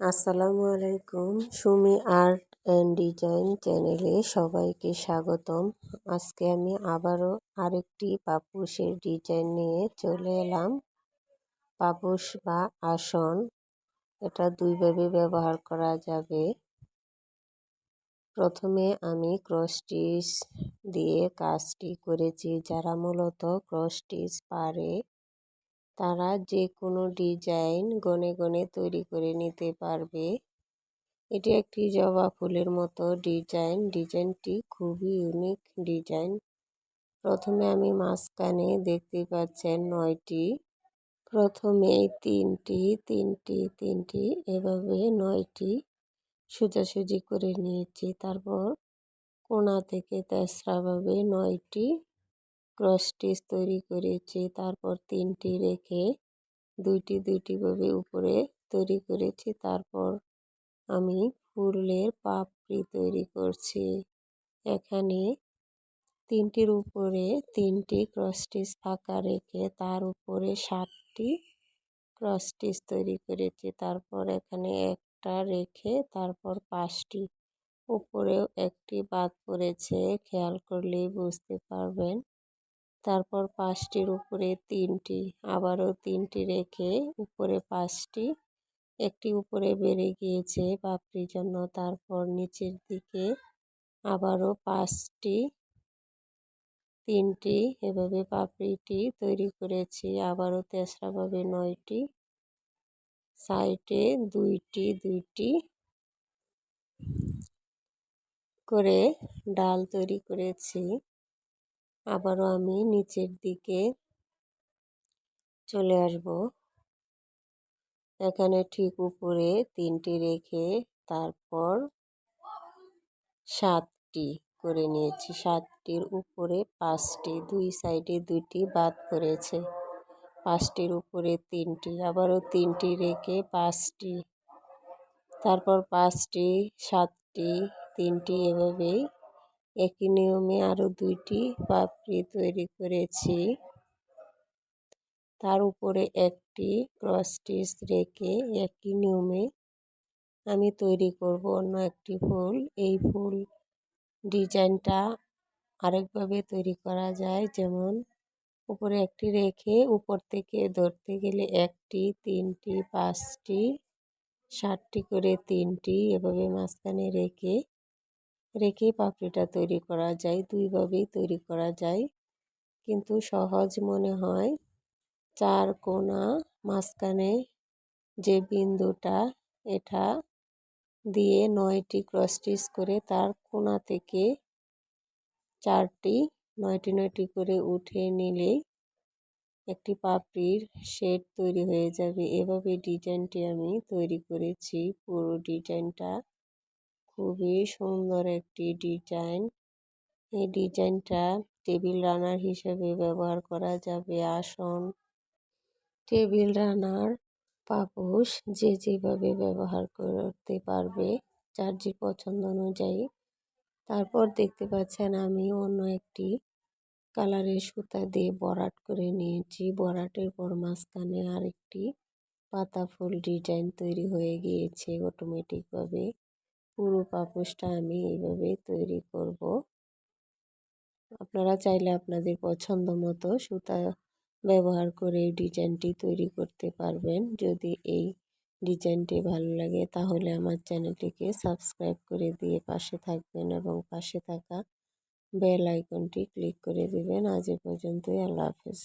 আসসালামু আলাইকুম। Sumi art and design চ্যানেলে সবাইকে স্বাগতম। আজকে আমি আবারও আরেকটি পাপুসের ডিজাইন নিয়ে চলে এলাম। পাপুস বা আসন, এটা দুইভাবে ব্যবহার করা যাবে। প্রথমে আমি ক্রসটিচ দিয়ে কাজটি করেছি, যারা মূলত ক্রসটিচ পারে। তারা যে কোনো ডিজাইন গনে গনে তৈরি করে নিতে পারবে। এটি একটি জবা ফুলের মতো ডিজাইন। ডিজাইনটি খুবই ইউনিক ডিজাইন। প্রথমে আমি মাঝখানে দেখতে পাচ্ছেন নয়টি। প্রথমে তিনটি তিনটি তিনটি, এভাবে নয়টি সোজাসুজি করে নিয়েছি। তারপর কোনা থেকে তেসরাভাবে নয়টি ক্রস স্টিচ তৈরি করেছি। তারপর তিনটি রেখে দুইটি দুইটি দুইটিভাবে উপরে তৈরি করেছি। তারপর আমি ফুলের পাপড়ি তৈরি করছি। এখানে তিনটির উপরে তিনটি ক্রস স্টিচ ফাঁকা রেখে তার উপরে সাতটি ক্রস স্টিচ তৈরি করেছি। তারপর এখানে একটা রেখে তারপর পাঁচটি। উপরেও একটি বাদ পড়েছে। খেয়াল করলেই বুঝতে পারবেন। তারপর পাঁচটির উপরে তিনটি, আবারও তিনটি রেখে উপরে পাঁচটি। একটি উপরে বেড়ে গিয়েছে পাপড়ির জন্য, তারপর নিচের দিকে আবারও পাঁচটি, তিনটি, এভাবে পাপড়িটি তৈরি করেছি। আবারও তেসরাভাবে নয়টি, সাইডে দুইটি দুইটি করে ডাল তৈরি করেছি। আবারও আমি নিচের দিকে চলে আসব। এখানে ঠিক উপরে তিনটি রেখে তারপর সাতটি করে নিয়েছি। সাতটির উপরে পাঁচটি, দুই সাইডে দুইটি বাদ পড়েছে। পাঁচটির উপরে তিনটি, আবারও তিনটি রেখে পাঁচটি। তারপর পাঁচটি, সাতটি, তিনটি এভাবেই একই নিয়মে আরও দুইটি পাপড়ি তৈরি করেছি। তার উপরে একটি ক্রস স্টিচ রেখে একই নিয়মে আমি তৈরি করব অন্য একটি ফুল। এই ফুল ডিজাইনটা আরেকভাবে তৈরি করা যায়, যেমন উপরে একটি রেখে উপর থেকে ধরতে গেলে একটি, তিনটি, পাঁচটি ষাটটি করে তিনটি এভাবে মাঝখানে রেখে রেখে পাপড়িটা তৈরি করা যায় দুইভাবেই তৈরি করা যায়। কিন্তু সহজ মনে হয়, চার কোনা মাঝখানে যে বিন্দুটা, এটা দিয়ে নয়টি ক্রস স্টিচ করে তার কোনা থেকে চারটি, নয়টি নয়টি করে উঠে নিলেই একটি পাপড়ির শেড তৈরি হয়ে যাবে। এভাবে ডিজাইনটি আমি তৈরি করেছি, পুরো ডিজাইনটা। খুবই সুন্দর একটি ডিজাইন। এই ডিজাইনটা টেবিল রানার হিসেবে ব্যবহার করা যাবে। আসন, টেবিল রানার, পাপোশ যে যেভাবে ব্যবহার করতে পারবে যার যে পছন্দ অনুযায়ী। তারপর দেখতে পাচ্ছেন আমি অন্য একটি কালারের সুতা দিয়ে বরাট করে নিয়েছি। বরাটের পর মাঝখানে আরেকটি পাতা ফুল ডিজাইন তৈরি হয়ে গিয়েছে অটোমেটিকভাবে পুরো পাপোশটা আমি এইভাবে তৈরি করব। আপনারা চাইলে আপনাদের পছন্দ মতো সুতা ব্যবহার করে এই ডিজাইনটি তৈরি করতে পারবেন। যদি এই ডিজাইনটি ভালো লাগে তাহলে আমার চ্যানেলটিকে সাবস্ক্রাইব করে দিয়ে পাশে থাকবেন এবং পাশে থাকা বেল আইকনটি ক্লিক করে দেবেন। আজ এ পর্যন্তই। আল্লাহ হাফেজ।